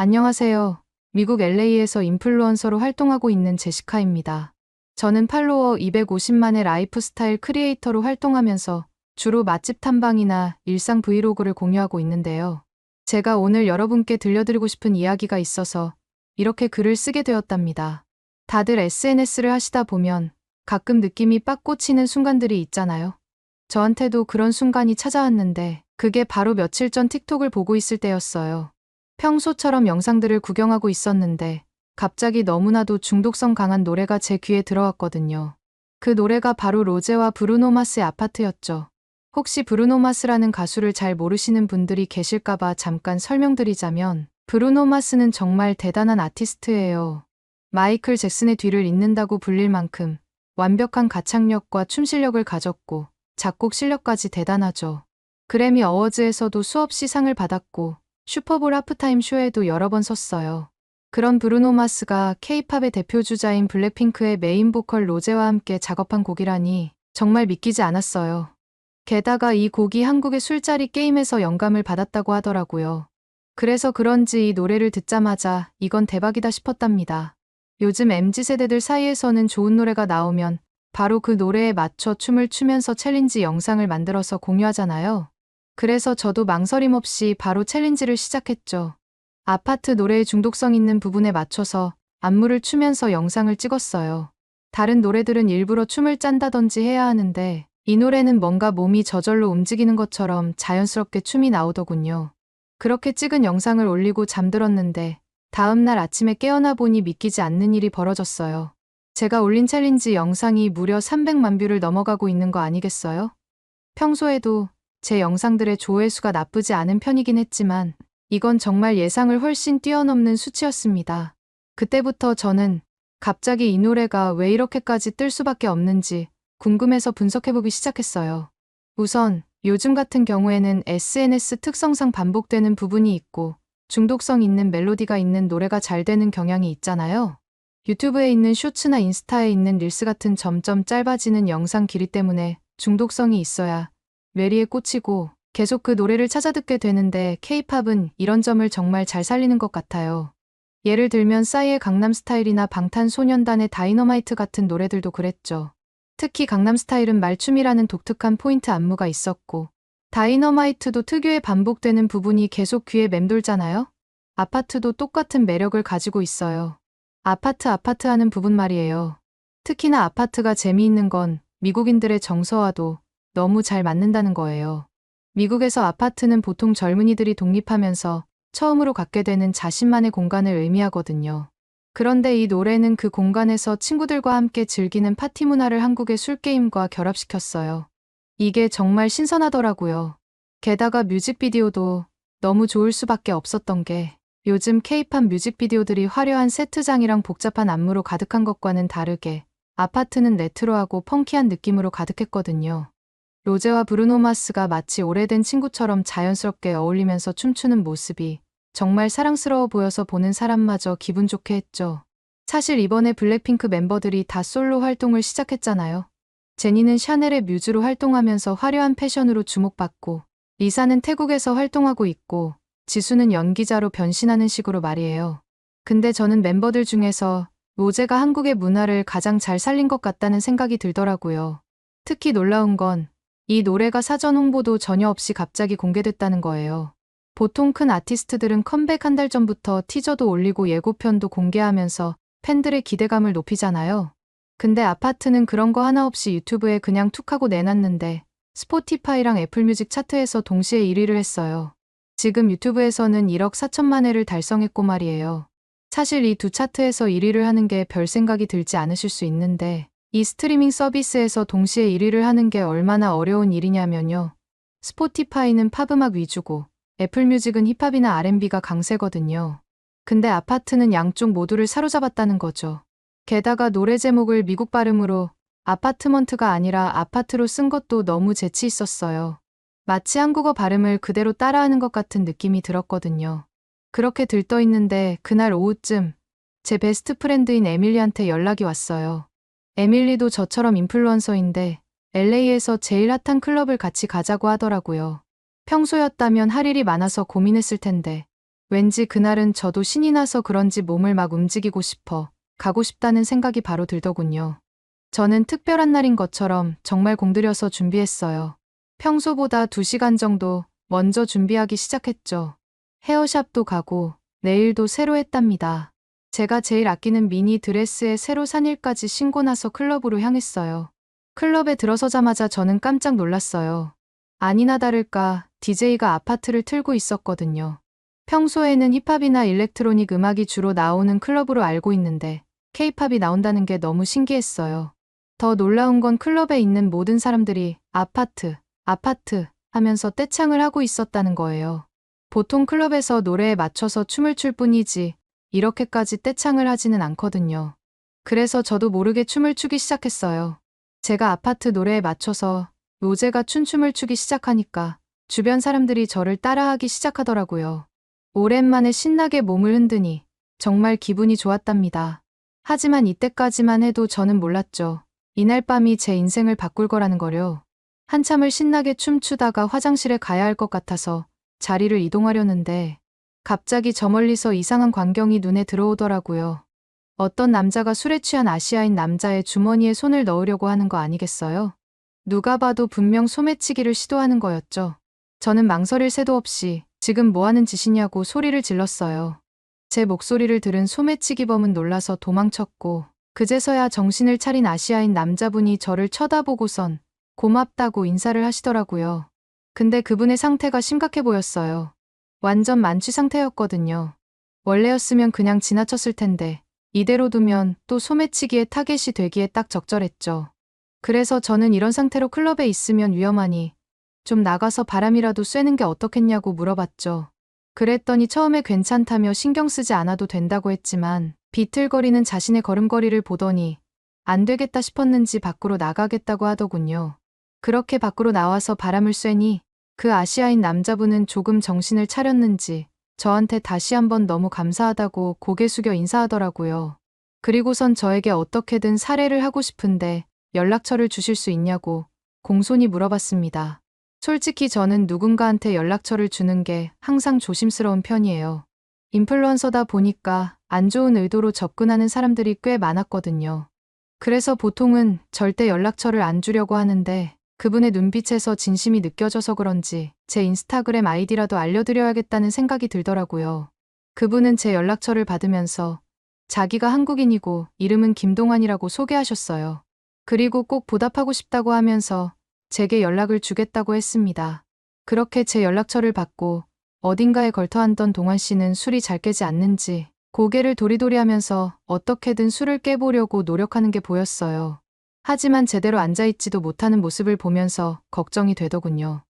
안녕하세요. 미국 LA에서 인플루언서로 활동하고 있는 제시카입니다. 저는 팔로워 250만의 라이프 스타일 크리에이터로 활동하면서 주로 맛집 탐방이나 일상 브이로그를 공유하고 있는데요. 제가 오늘 여러분께 들려드리고 싶은 이야기가 있어서 이렇게 글을 쓰게 되었답니다. 다들 SNS를 하시다 보면 가끔 느낌이 빡 꽂히는 순간들이 있잖아요. 저한테도 그런 순간이 찾아왔는데 그게 바로 며칠 전 틱톡을 보고 있을 때였어요. 평소처럼 영상들을 구경하고 있었는데 갑자기 너무나도 중독성 강한 노래가 제 귀에 들어왔거든요. 그 노래가 바로 로제와 브루노 마스의 아파트였죠. 혹시 브루노 마스라는 가수를 잘 모르시는 분들이 계실까봐 잠깐 설명드리자면 브루노 마스는 정말 대단한 아티스트예요. 마이클 잭슨의 뒤를 잇는다고 불릴 만큼 완벽한 가창력과 춤 실력을 가졌고 작곡 실력까지 대단하죠. 그래미 어워즈에서도 수없이 상을 받았고 슈퍼볼 하프타임 쇼에도 여러 번 섰어요. 그런 브루노 마스가 케이팝의 대표 주자인 블랙핑크의 메인 보컬 로제와 함께 작업한 곡이라니 정말 믿기지 않았어요. 게다가 이 곡이 한국의 술자리 게임에서 영감을 받았다고 하더라고요. 그래서 그런지 이 노래를 듣자마자 이건 대박이다 싶었답니다. 요즘 MZ세대들 사이에서는 좋은 노래가 나오면 바로 그 노래에 맞춰 춤을 추면서 챌린지 영상을 만들어서 공유하잖아요. 그래서 저도 망설임 없이 바로 챌린지를 시작했죠. 아파트 노래의 중독성 있는 부분에 맞춰서 안무를 추면서 영상을 찍었어요. 다른 노래들은 일부러 춤을 짠다든지 해야 하는데 이 노래는 뭔가 몸이 저절로 움직이는 것처럼 자연스럽게 춤이 나오더군요. 그렇게 찍은 영상을 올리고 잠들었는데 다음날 아침에 깨어나 보니 믿기지 않는 일이 벌어졌어요. 제가 올린 챌린지 영상이 무려 300만 뷰를 넘어가고 있는 거 아니겠어요? 평소에도 제 영상들의 조회수가 나쁘지 않은 편이긴 했지만 이건 정말 예상을 훨씬 뛰어넘는 수치였습니다. 그때부터 저는 갑자기 이 노래가 왜 이렇게까지 뜰 수밖에 없는지 궁금해서 분석해보기 시작했어요. 우선 요즘 같은 경우에는 SNS 특성상 반복되는 부분이 있고 중독성 있는 멜로디가 있는 노래가 잘 되는 경향이 있잖아요. 유튜브에 있는 쇼츠나 인스타에 있는 릴스 같은 점점 짧아지는 영상 길이 때문에 중독성이 있어야 뇌리에 꽂히고 계속 그 노래를 찾아 듣게 되는데 케이팝은 이런 점을 정말 잘 살리는 것 같아요. 예를 들면 싸이의 강남스타일이나 방탄소년단의 다이너마이트 같은 노래들도 그랬죠. 특히 강남스타일은 말춤이라는 독특한 포인트 안무가 있었고 다이너마이트도 특유의 반복되는 부분이 계속 귀에 맴돌잖아요. 아파트도 똑같은 매력을 가지고 있어요. 아파트 아파트 하는 부분 말이에요. 특히나 아파트가 재미있는 건 미국인들의 정서와도 너무 잘 맞는다는 거예요. 미국에서 아파트는 보통 젊은이들이 독립하면서 처음으로 갖게 되는 자신만의 공간을 의미하거든요. 그런데 이 노래는 그 공간에서 친구들과 함께 즐기는 파티 문화를 한국의 술게임과 결합시켰어요. 이게 정말 신선하더라고요. 게다가 뮤직비디오도 너무 좋을 수밖에 없었던 게 요즘 케이팝 뮤직비디오들이 화려한 세트장이랑 복잡한 안무로 가득한 것과는 다르게 아파트는 레트로하고 펑키한 느낌으로 가득했거든요. 로제와 브루노 마스가 마치 오래된 친구처럼 자연스럽게 어울리면서 춤추는 모습이 정말 사랑스러워 보여서 보는 사람마저 기분 좋게 했죠. 사실 이번에 블랙핑크 멤버들이 다 솔로 활동을 시작했잖아요. 제니는 샤넬의 뮤즈로 활동하면서 화려한 패션으로 주목받고, 리사는 태국에서 활동하고 있고, 지수는 연기자로 변신하는 식으로 말이에요. 근데 저는 멤버들 중에서 로제가 한국의 문화를 가장 잘 살린 것 같다는 생각이 들더라고요. 특히 놀라운 건 이 노래가 사전 홍보도 전혀 없이 갑자기 공개됐다는 거예요. 보통 큰 아티스트들은 컴백 한 달 전부터 티저도 올리고 예고편도 공개하면서 팬들의 기대감을 높이잖아요. 근데 아파트는 그런 거 하나 없이 유튜브에 그냥 툭 하고 내놨는데 스포티파이랑 애플뮤직 차트에서 동시에 1위를 했어요. 지금 유튜브에서는 1억 4천만 회를 달성했고 말이에요. 사실 이 두 차트에서 1위를 하는 게 별 생각이 들지 않으실 수 있는데 이 스트리밍 서비스에서 동시에 1위를 하는 게 얼마나 어려운 일이냐면요. 스포티파이는 팝음악 위주고 애플뮤직은 힙합이나 R&B가 강세거든요. 근데 아파트는 양쪽 모두를 사로잡았다는 거죠. 게다가 노래 제목을 미국 발음으로 아파트먼트가 아니라 아파트로 쓴 것도 너무 재치 있었어요. 마치 한국어 발음을 그대로 따라하는 것 같은 느낌이 들었거든요. 그렇게 들떠 있는데 그날 오후쯤 제 베스트 프렌드인 에밀리한테 연락이 왔어요. 에밀리도 저처럼 인플루언서인데 LA에서 제일 핫한 클럽을 같이 가자고 하더라고요. 평소였다면 할 일이 많아서 고민했을 텐데 왠지 그날은 저도 신이 나서 그런지 몸을 막 움직이고 싶어 가고 싶다는 생각이 바로 들더군요. 저는 특별한 날인 것처럼 정말 공들여서 준비했어요. 평소보다 2시간 정도 먼저 준비하기 시작했죠. 헤어샵도 가고 내일도 새로 했답니다. 제가 제일 아끼는 미니 드레스에 새로 산 일까지 신고 나서 클럽으로 향했어요. 클럽에 들어서자마자 저는 깜짝 놀랐어요. 아니나 다를까 DJ가 아파트를 틀고 있었거든요. 평소에는 힙합이나 일렉트로닉 음악이 주로 나오는 클럽으로 알고 있는데 케이팝이 나온다는 게 너무 신기했어요. 더 놀라운 건 클럽에 있는 모든 사람들이 아파트, 아파트 하면서 떼창을 하고 있었다는 거예요. 보통 클럽에서 노래에 맞춰서 춤을 출 뿐이지 이렇게까지 떼창을 하지는 않거든요. 그래서 저도 모르게 춤을 추기 시작했어요. 제가 아파트 노래에 맞춰서 로제가 춘춤을 추기 시작하니까 주변 사람들이 저를 따라하기 시작하더라고요. 오랜만에 신나게 몸을 흔드니 정말 기분이 좋았답니다. 하지만 이때까지만 해도 저는 몰랐죠. 이날 밤이 제 인생을 바꿀 거라는 거요. 한참을 신나게 춤추다가 화장실에 가야 할 것 같아서 자리를 이동하려는데 갑자기 저 멀리서 이상한 광경이 눈에 들어오더라고요. 어떤 남자가 술에 취한 아시아인 남자의 주머니에 손을 넣으려고 하는 거 아니겠어요? 누가 봐도 분명 소매치기를 시도하는 거였죠. 저는 망설일 새도 없이 지금 뭐 하는 짓이냐고 소리를 질렀어요. 제 목소리를 들은 소매치기범은 놀라서 도망쳤고 그제서야 정신을 차린 아시아인 남자분이 저를 쳐다보고선 고맙다고 인사를 하시더라고요. 근데 그분의 상태가 심각해 보였어요. 완전 만취 상태였거든요. 원래였으면 그냥 지나쳤을 텐데 이대로 두면 또 소매치기의 타겟이 되기에 딱 적절했죠. 그래서 저는 이런 상태로 클럽에 있으면 위험하니 좀 나가서 바람이라도 쐬는 게 어떻겠냐고 물어봤죠. 그랬더니 처음에 괜찮다며 신경 쓰지 않아도 된다고 했지만 비틀거리는 자신의 걸음걸이를 보더니 안 되겠다 싶었는지 밖으로 나가겠다고 하더군요. 그렇게 밖으로 나와서 바람을 쐬니 그 아시아인 남자분은 조금 정신을 차렸는지 저한테 다시 한번 너무 감사하다고 고개 숙여 인사하더라고요. 그리고선 저에게 어떻게든 살해를 하고 싶은데 연락처를 주실 수 있냐고 공손히 물어봤습니다. 솔직히 저는 누군가한테 연락처를 주는 게 항상 조심스러운 편이에요. 인플루언서다 보니까 안 좋은 의도로 접근하는 사람들이 꽤 많았거든요. 그래서 보통은 절대 연락처를 안 주려고 하는데 그분의 눈빛에서 진심이 느껴져서 그런지 제 인스타그램 아이디라도 알려드려야겠다는 생각이 들더라고요. 그분은 제 연락처를 받으면서 자기가 한국인이고 이름은 김동환이라고 소개하셨어요. 그리고 꼭 보답하고 싶다고 하면서 제게 연락을 주겠다고 했습니다. 그렇게 제 연락처를 받고 어딘가에 걸터앉던 동환 씨는 술이 잘 깨지 않는지 고개를 도리도리 하면서 어떻게든 술을 깨보려고 노력하는 게 보였어요. 하지만 제대로 앉아있지도 못하는 모습을 보면서 걱정이 되더군요.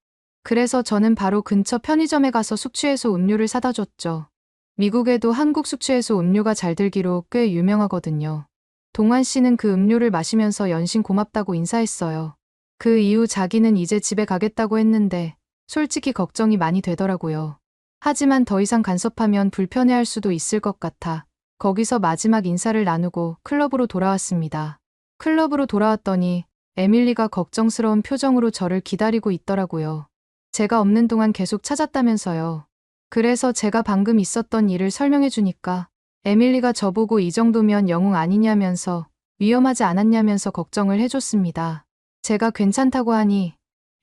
그래서 저는 바로 근처 편의점에 가서 숙취해소 음료를 사다 줬죠. 미국에도 한국 숙취해소 음료가 잘 들기로 꽤 유명하거든요. 동환 씨는 그 음료를 마시면서 연신 고맙다고 인사했어요. 그 이후 자기는 이제 집에 가겠다고 했는데 솔직히 걱정이 많이 되더라고요. 하지만 더 이상 간섭하면 불편해할 수도 있을 것 같아 거기서 마지막 인사를 나누고 클럽으로 돌아왔습니다. 클럽으로 돌아왔더니 에밀리가 걱정스러운 표정으로 저를 기다리고 있더라고요. 제가 없는 동안 계속 찾았다면서요. 그래서 제가 방금 있었던 일을 설명해 주니까 에밀리가 저보고 이 정도면 영웅 아니냐면서 위험하지 않았냐면서 걱정을 해줬습니다. 제가 괜찮다고 하니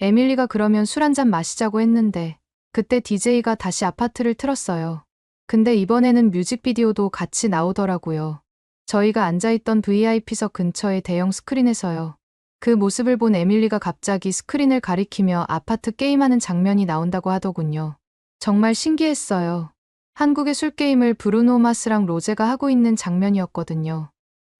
에밀리가 그러면 술 한잔 마시자고 했는데 그때 DJ가 다시 아파트를 틀었어요. 근데 이번에는 뮤직비디오도 같이 나오더라고요. 저희가 앉아있던 VIP석 근처의 대형 스크린에서요. 그 모습을 본 에밀리가 갑자기 스크린을 가리키며 아파트 게임하는 장면이 나온다고 하더군요. 정말 신기했어요. 한국의 술게임을 브루노 마스랑 로제가 하고 있는 장면이었거든요.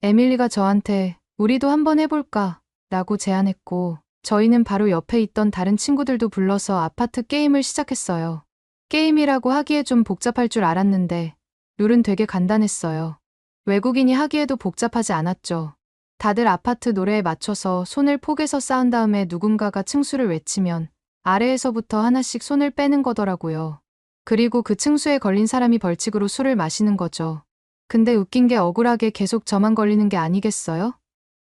에밀리가 저한테 우리도 한번 해볼까? 라고 제안했고, 저희는 바로 옆에 있던 다른 친구들도 불러서 아파트 게임을 시작했어요. 게임이라고 하기에 좀 복잡할 줄 알았는데, 룰은 되게 간단했어요. 외국인이 하기에도 복잡하지 않았죠. 다들 아파트 노래에 맞춰서 손을 포개서 쌓은 다음에 누군가가 층수를 외치면 아래에서부터 하나씩 손을 빼는 거더라고요. 그리고 그 층수에 걸린 사람이 벌칙으로 술을 마시는 거죠. 근데 웃긴 게 억울하게 계속 저만 걸리는 게 아니겠어요?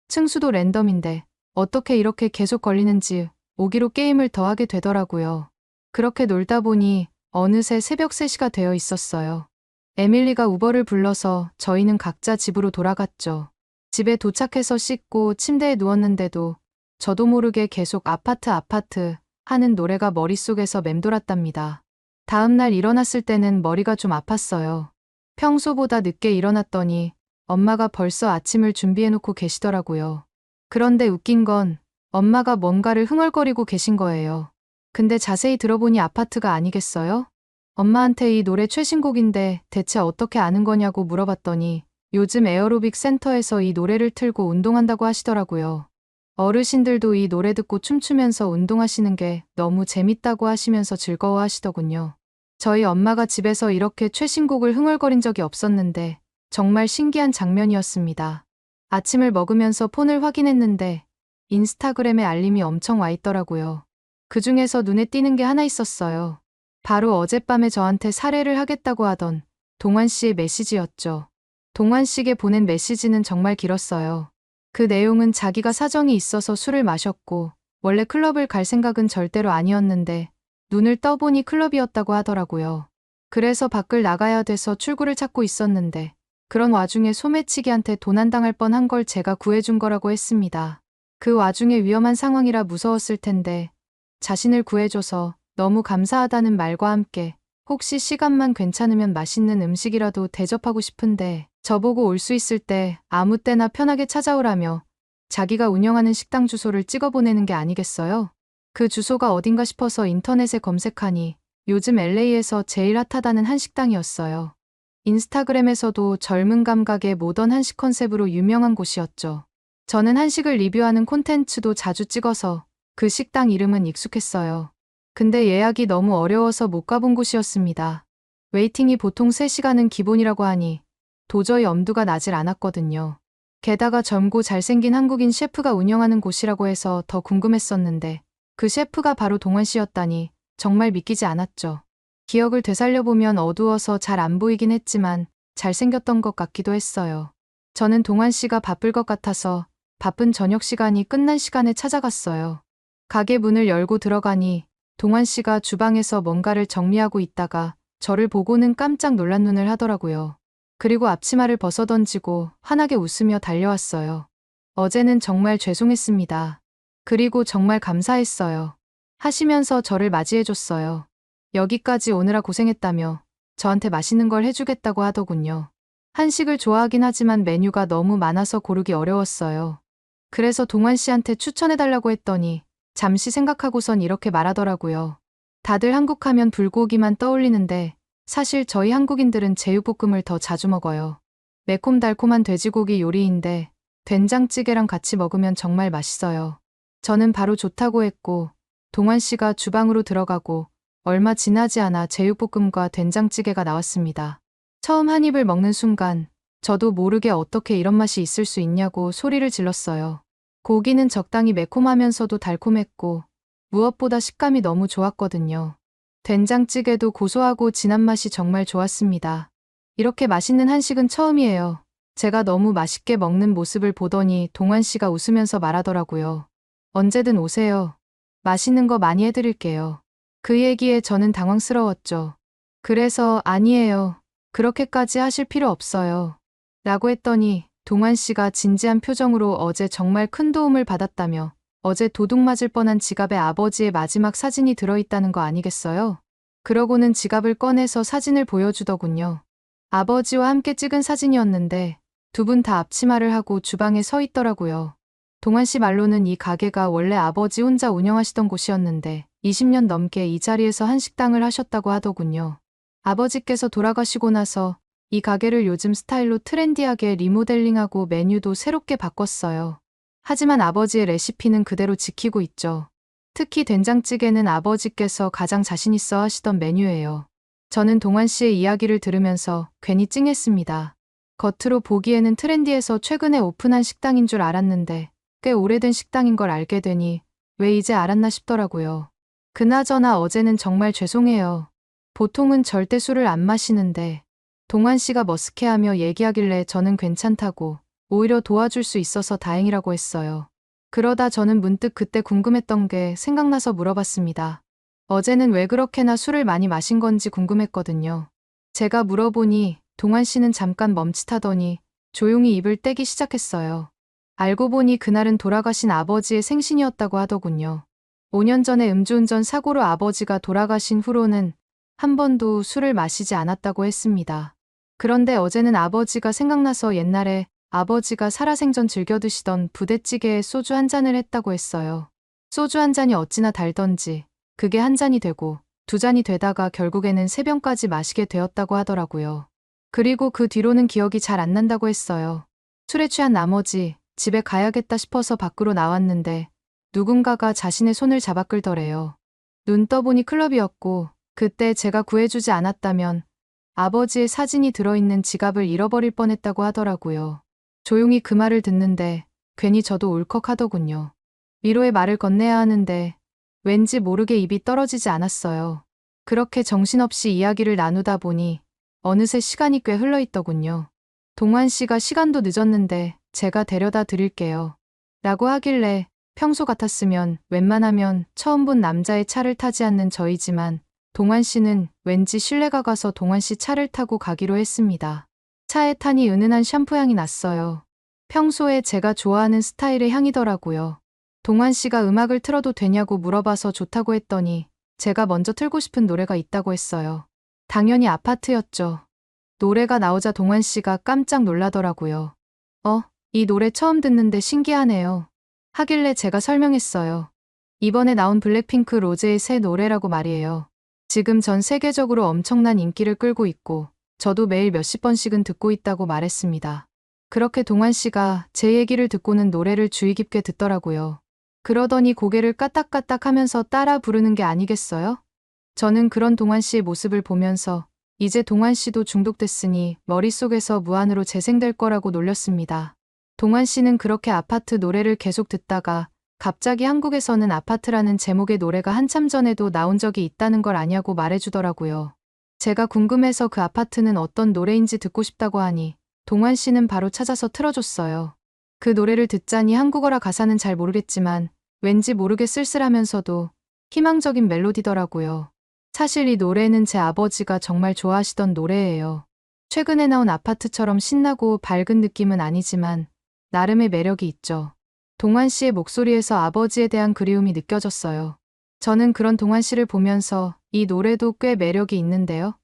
층수도 랜덤인데 어떻게 이렇게 계속 걸리는지 오기로 게임을 더 하게 되더라고요. 그렇게 놀다 보니 어느새 새벽 3시가 되어 있었어요. 에밀리가 우버를 불러서 저희는 각자 집으로 돌아갔죠. 집에 도착해서 씻고 침대에 누웠는데도 저도 모르게 계속 아파트 아파트 하는 노래가 머릿속에서 맴돌았답니다. 다음날 일어났을 때는 머리가 좀 아팠어요. 평소보다 늦게 일어났더니 엄마가 벌써 아침을 준비해놓고 계시더라고요. 그런데 웃긴 건 엄마가 뭔가를 흥얼거리고 계신 거예요. 근데 자세히 들어보니 아파트가 아니겠어요? 엄마한테 이 노래 최신곡인데 대체 어떻게 아는 거냐고 물어봤더니 요즘 에어로빅 센터에서 이 노래를 틀고 운동한다고 하시더라고요. 어르신들도 이 노래 듣고 춤추면서 운동하시는 게 너무 재밌다고 하시면서 즐거워 하시더군요. 저희 엄마가 집에서 이렇게 최신곡을 흥얼거린 적이 없었는데 정말 신기한 장면이었습니다. 아침을 먹으면서 폰을 확인했는데 인스타그램에 알림이 엄청 와 있더라고요. 그 중에서 눈에 띄는 게 하나 있었어요. 바로 어젯밤에 저한테 살해를 하겠다고 하던 동환 씨의 메시지였죠. 동환 씨에게 보낸 메시지는 정말 길었어요. 그 내용은 자기가 사정이 있어서 술을 마셨고 원래 클럽을 갈 생각은 절대로 아니었는데 눈을 떠보니 클럽이었다고 하더라고요. 그래서 밖을 나가야 돼서 출구를 찾고 있었는데 그런 와중에 소매치기한테 도난당할 뻔한 걸 제가 구해준 거라고 했습니다. 그 와중에 위험한 상황이라 무서웠을 텐데 자신을 구해줘서 너무 감사하다는 말과 함께 혹시 시간만 괜찮으면 맛있는 음식이라도 대접하고 싶은데 저보고 올 수 있을 때 아무 때나 편하게 찾아오라며 자기가 운영하는 식당 주소를 찍어 보내는 게 아니겠어요? 그 주소가 어딘가 싶어서 인터넷에 검색하니 요즘 LA에서 제일 핫하다는 한식당이었어요. 인스타그램에서도 젊은 감각의 모던 한식 컨셉으로 유명한 곳이었죠. 저는 한식을 리뷰하는 콘텐츠도 자주 찍어서 그 식당 이름은 익숙했어요. 근데 예약이 너무 어려워서 못 가본 곳이었습니다. 웨이팅이 보통 3시간은 기본이라고 하니 도저히 엄두가 나질 않았거든요. 게다가 젊고 잘생긴 한국인 셰프가 운영하는 곳이라고 해서 더 궁금했었는데 그 셰프가 바로 동원 씨였다니 정말 믿기지 않았죠. 기억을 되살려보면 어두워서 잘 안 보이긴 했지만 잘생겼던 것 같기도 했어요. 저는 동환 씨가 바쁠 것 같아서 바쁜 저녁 시간이 끝난 시간에 찾아갔어요. 가게 문을 열고 들어가니 동환 씨가 주방에서 뭔가를 정리하고 있다가 저를 보고는 깜짝 놀란 눈을 하더라고요. 그리고 앞치마를 벗어 던지고 환하게 웃으며 달려왔어요. 어제는 정말 죄송했습니다. 그리고 정말 감사했어요. 하시면서 저를 맞이해줬어요. 여기까지 오느라 고생했다며 저한테 맛있는 걸 해주겠다고 하더군요. 한식을 좋아하긴 하지만 메뉴가 너무 많아서 고르기 어려웠어요. 그래서 동환 씨한테 추천해달라고 했더니 잠시 생각하고선 이렇게 말하더라고요. 다들 한국 하면 불고기만 떠올리는데 사실 저희 한국인들은 제육볶음을 더 자주 먹어요. 매콤달콤한 돼지고기 요리인데 된장찌개랑 같이 먹으면 정말 맛있어요. 저는 바로 좋다고 했고 동환 씨가 주방으로 들어가고 얼마 지나지 않아 제육볶음과 된장찌개가 나왔습니다. 처음 한 입을 먹는 순간 저도 모르게 어떻게 이런 맛이 있을 수 있냐고 소리를 질렀어요. 고기는 적당히 매콤하면서도 달콤했고 무엇보다 식감이 너무 좋았거든요. 된장찌개도 고소하고 진한 맛이 정말 좋았습니다. 이렇게 맛있는 한식은 처음이에요. 제가 너무 맛있게 먹는 모습을 보더니 동환 씨가 웃으면서 말하더라고요. 언제든 오세요. 맛있는 거 많이 해드릴게요. 그 얘기에 저는 당황스러웠죠. 그래서 아니에요. 그렇게까지 하실 필요 없어요. 라고 했더니 동환 씨가 진지한 표정으로 어제 정말 큰 도움을 받았다며 어제 도둑 맞을 뻔한 지갑에 아버지의 마지막 사진이 들어있다는 거 아니겠어요? 그러고는 지갑을 꺼내서 사진을 보여주더군요. 아버지와 함께 찍은 사진이었는데 두 분 다 앞치마를 하고 주방에 서 있더라고요. 동환 씨 말로는 이 가게가 원래 아버지 혼자 운영하시던 곳이었는데 20년 넘게 이 자리에서 한식당을 하셨다고 하더군요. 아버지께서 돌아가시고 나서 이 가게를 요즘 스타일로 트렌디하게 리모델링하고 메뉴도 새롭게 바꿨어요. 하지만 아버지의 레시피는 그대로 지키고 있죠. 특히 된장찌개는 아버지께서 가장 자신있어 하시던 메뉴예요. 저는 동환 씨의 이야기를 들으면서 괜히 찡했습니다. 겉으로 보기에는 트렌디해서 최근에 오픈한 식당인 줄 알았는데 꽤 오래된 식당인 걸 알게 되니 왜 이제 알았나 싶더라고요. 그나저나 어제는 정말 죄송해요. 보통은 절대 술을 안 마시는데 동환 씨가 머쓱해하며 얘기하길래 저는 괜찮다고 오히려 도와줄 수 있어서 다행이라고 했어요. 그러다 저는 문득 그때 궁금했던 게 생각나서 물어봤습니다. 어제는 왜 그렇게나 술을 많이 마신 건지 궁금했거든요. 제가 물어보니 동환 씨는 잠깐 멈칫하더니 조용히 입을 떼기 시작했어요. 알고 보니 그날은 돌아가신 아버지의 생신이었다고 하더군요. 5년 전에 음주운전 사고로 아버지가 돌아가신 후로는 한 번도 술을 마시지 않았다고 했습니다. 그런데 어제는 아버지가 생각나서 옛날에 아버지가 살아생전 즐겨 드시던 부대찌개에 소주 한 잔을 했다고 했어요. 소주 한 잔이 어찌나 달던지 그게 한 잔이 되고 두 잔이 되다가 결국에는 세 병까지 마시게 되었다고 하더라고요. 그리고 그 뒤로는 기억이 잘 안 난다고 했어요. 술에 취한 나머지 집에 가야겠다 싶어서 밖으로 나왔는데 누군가가 자신의 손을 잡아 끌더래요. 눈 떠보니 클럽이었고 그때 제가 구해주지 않았다면 아버지의 사진이 들어있는 지갑을 잃어버릴 뻔했다고 하더라고요. 조용히 그 말을 듣는데 괜히 저도 울컥하더군요. 위로의 말을 건네야 하는데 왠지 모르게 입이 떨어지지 않았어요. 그렇게 정신없이 이야기를 나누다 보니 어느새 시간이 꽤 흘러 있더군요. 동환 씨가 시간도 늦었는데 제가 데려다 드릴게요. 라고 하길래 평소 같았으면 웬만하면 처음 본 남자의 차를 타지 않는 저이지만 동환 씨는 왠지 신뢰가 가서 동환 씨 차를 타고 가기로 했습니다. 차에 타니 은은한 샴푸 향이 났어요. 평소에 제가 좋아하는 스타일의 향이더라고요. 동환 씨가 음악을 틀어도 되냐고 물어봐서 좋다고 했더니 제가 먼저 틀고 싶은 노래가 있다고 했어요. 당연히 아파트였죠. 노래가 나오자 동환 씨가 깜짝 놀라더라고요. 어, 이 노래 처음 듣는데 신기하네요. 하길래 제가 설명했어요. 이번에 나온 블랙핑크 로제의 새 노래라고 말이에요. 지금 전 세계적으로 엄청난 인기를 끌고 있고 저도 매일 몇십 번씩은 듣고 있다고 말했습니다. 그렇게 동환 씨가 제 얘기를 듣고는 노래를 주의 깊게 듣더라고요. 그러더니 고개를 까딱까딱 하면서 따라 부르는 게 아니겠어요? 저는 그런 동환 씨의 모습을 보면서 이제 동환 씨도 중독됐으니 머릿속에서 무한으로 재생될 거라고 놀렸습니다. 동환 씨는 그렇게 아파트 노래를 계속 듣다가 갑자기 한국에서는 아파트라는 제목의 노래가 한참 전에도 나온 적이 있다는 걸 아냐고 말해주더라고요. 제가 궁금해서 그 아파트는 어떤 노래인지 듣고 싶다고 하니 동환 씨는 바로 찾아서 틀어줬어요. 그 노래를 듣자니 한국어라 가사는 잘 모르겠지만 왠지 모르게 쓸쓸하면서도 희망적인 멜로디더라고요. 사실 이 노래는 제 아버지가 정말 좋아하시던 노래예요. 최근에 나온 아파트처럼 신나고 밝은 느낌은 아니지만 나름의 매력이 있죠. 동환 씨의 목소리에서 아버지에 대한 그리움이 느껴졌어요. 저는 그런 동환 씨를 보면서 이 노래도 꽤 매력이 있는데요.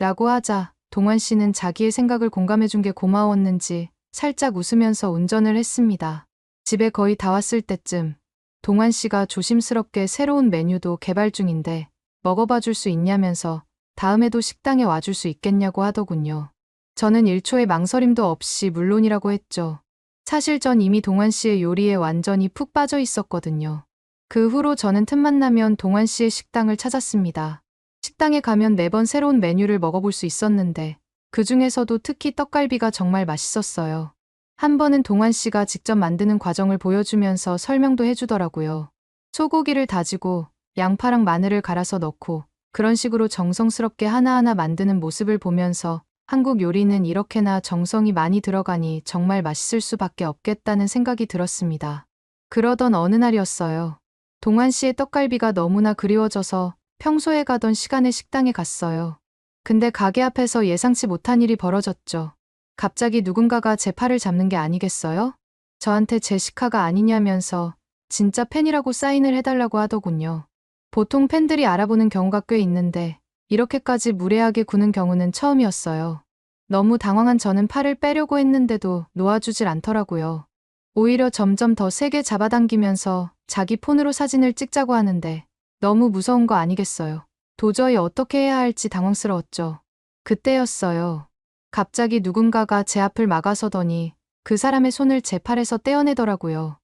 라고 하자 동환 씨는 자기의 생각을 공감해준 게 고마웠는지 살짝 웃으면서 운전을 했습니다. 집에 거의 다 왔을 때쯤 동환 씨가 조심스럽게 새로운 메뉴도 개발 중인데 먹어봐 줄 수 있냐면서 다음에도 식당에 와줄 수 있겠냐고 하더군요. 저는 1초의 망설임도 없이 물론이라고 했죠. 사실 전 이미 동환 씨의 요리에 완전히 푹 빠져 있었거든요. 그 후로 저는 틈만 나면 동환 씨의 식당을 찾았습니다. 식당에 가면 매번 새로운 메뉴를 먹어볼 수 있었는데 그 중에서도 특히 떡갈비가 정말 맛있었어요. 한 번은 동환 씨가 직접 만드는 과정을 보여주면서 설명도 해주더라고요. 소고기를 다지고 양파랑 마늘을 갈아서 넣고 그런 식으로 정성스럽게 하나하나 만드는 모습을 보면서 한국 요리는 이렇게나 정성이 많이 들어가니 정말 맛있을 수밖에 없겠다는 생각이 들었습니다. 그러던 어느 날이었어요. 동환 씨의 떡갈비가 너무나 그리워져서 평소에 가던 시간에 식당에 갔어요. 근데 가게 앞에서 예상치 못한 일이 벌어졌죠. 갑자기 누군가가 제 팔을 잡는 게 아니겠어요? 저한테 제시카가 아니냐면서 진짜 팬이라고 사인을 해달라고 하더군요. 보통 팬들이 알아보는 경우가 꽤 있는데 이렇게까지 무례하게 구는 경우는 처음이었어요. 너무 당황한 저는 팔을 빼려고 했는데도 놓아주질 않더라고요. 오히려 점점 더 세게 잡아당기면서 자기 폰으로 사진을 찍자고 하는데 너무 무서운 거 아니겠어요. 도저히 어떻게 해야 할지 당황스러웠죠. 그때였어요. 갑자기 누군가가 제 앞을 막아서더니 그 사람의 손을 제 팔에서 떼어내더라고요.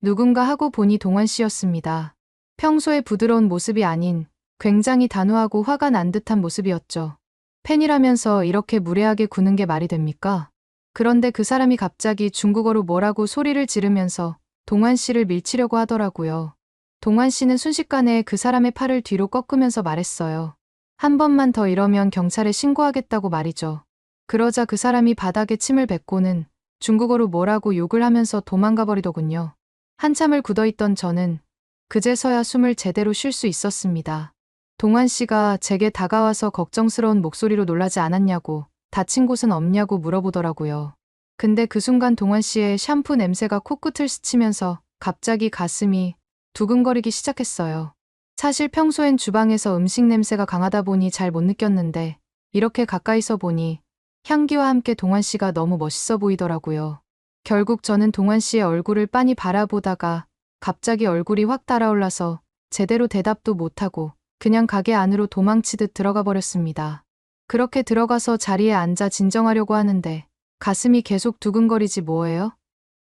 누군가 하고 보니 동환 씨였습니다. 평소에 부드러운 모습이 아닌 굉장히 단호하고 화가 난 듯한 모습이었죠. 팬이라면서 이렇게 무례하게 구는 게 말이 됩니까? 그런데 그 사람이 갑자기 중국어로 뭐라고 소리를 지르면서 동환 씨를 밀치려고 하더라고요. 동환 씨는 순식간에 그 사람의 팔을 뒤로 꺾으면서 말했어요. 한 번만 더 이러면 경찰에 신고하겠다고 말이죠. 그러자 그 사람이 바닥에 침을 뱉고는 중국어로 뭐라고 욕을 하면서 도망가 버리더군요. 한참을 굳어있던 저는 그제서야 숨을 제대로 쉴 수 있었습니다. 동환 씨가 제게 다가와서 걱정스러운 목소리로 놀라지 않았냐고, 다친 곳은 없냐고 물어보더라고요. 근데 그 순간 동환 씨의 샴푸 냄새가 코끝을 스치면서 갑자기 가슴이 두근거리기 시작했어요. 사실 평소엔 주방에서 음식 냄새가 강하다 보니 잘 못 느꼈는데 이렇게 가까이서 보니 향기와 함께 동환 씨가 너무 멋있어 보이더라고요. 결국 저는 동환 씨의 얼굴을 빤히 바라보다가 갑자기 얼굴이 확 달아올라서 제대로 대답도 못하고 그냥 가게 안으로 도망치듯 들어가 버렸습니다. 그렇게 들어가서 자리에 앉아 진정하려고 하는데 가슴이 계속 두근거리지 뭐예요?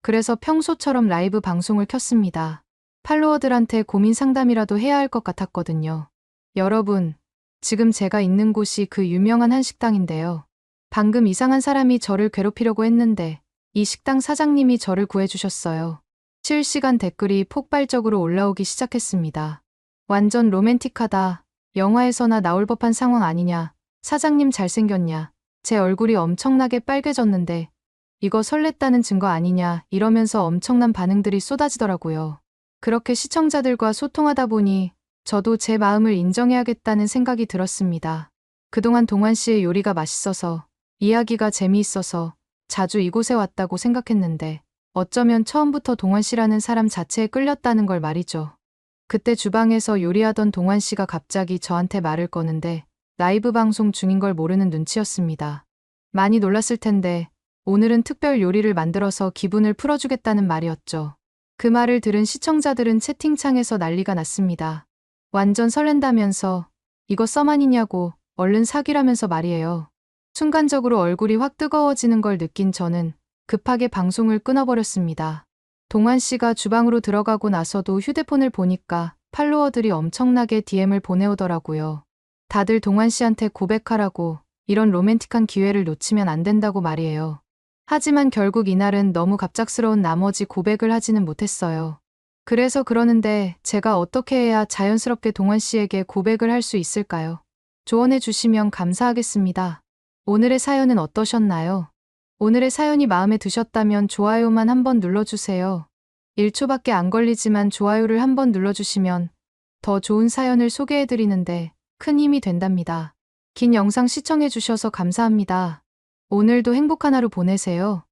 그래서 평소처럼 라이브 방송을 켰습니다. 팔로워들한테 고민 상담이라도 해야 할 것 같았거든요. 여러분, 지금 제가 있는 곳이 그 유명한 한 식당인데요. 방금 이상한 사람이 저를 괴롭히려고 했는데 이 식당 사장님이 저를 구해주셨어요. 실시간 댓글이 폭발적으로 올라오기 시작했습니다. 완전 로맨틱하다. 영화에서나 나올 법한 상황 아니냐. 사장님 잘생겼냐. 제 얼굴이 엄청나게 빨개졌는데 이거 설렜다는 증거 아니냐 이러면서 엄청난 반응들이 쏟아지더라고요. 그렇게 시청자들과 소통하다 보니 저도 제 마음을 인정해야겠다는 생각이 들었습니다. 그동안 동환 씨의 요리가 맛있어서 이야기가 재미있어서 자주 이곳에 왔다고 생각했는데 어쩌면 처음부터 동환 씨라는 사람 자체에 끌렸다는 걸 말이죠. 그때 주방에서 요리하던 동환 씨가 갑자기 저한테 말을 거는데 라이브 방송 중인 걸 모르는 눈치였습니다. 많이 놀랐을 텐데 오늘은 특별 요리를 만들어서 기분을 풀어주겠다는 말이었죠. 그 말을 들은 시청자들은 채팅창에서 난리가 났습니다. 완전 설렌다면서 이거 썸아니냐고 얼른 사귀라면서 말이에요. 순간적으로 얼굴이 확 뜨거워지는 걸 느낀 저는 급하게 방송을 끊어버렸습니다. 동환 씨가 주방으로 들어가고 나서도 휴대폰을 보니까 팔로워들이 엄청나게 DM을 보내오더라고요. 다들 동환 씨한테 고백하라고 이런 로맨틱한 기회를 놓치면 안 된다고 말이에요. 하지만 결국 이날은 너무 갑작스러운 나머지 고백을 하지는 못했어요. 그래서 그러는데 제가 어떻게 해야 자연스럽게 동환 씨에게 고백을 할 수 있을까요? 조언해 주시면 감사하겠습니다. 오늘의 사연은 어떠셨나요? 오늘의 사연이 마음에 드셨다면 좋아요만 한번 눌러주세요. 1초밖에 안 걸리지만 좋아요를 한번 눌러주시면 더 좋은 사연을 소개해드리는데 큰 힘이 된답니다. 긴 영상 시청해주셔서 감사합니다. 오늘도 행복한 하루 보내세요.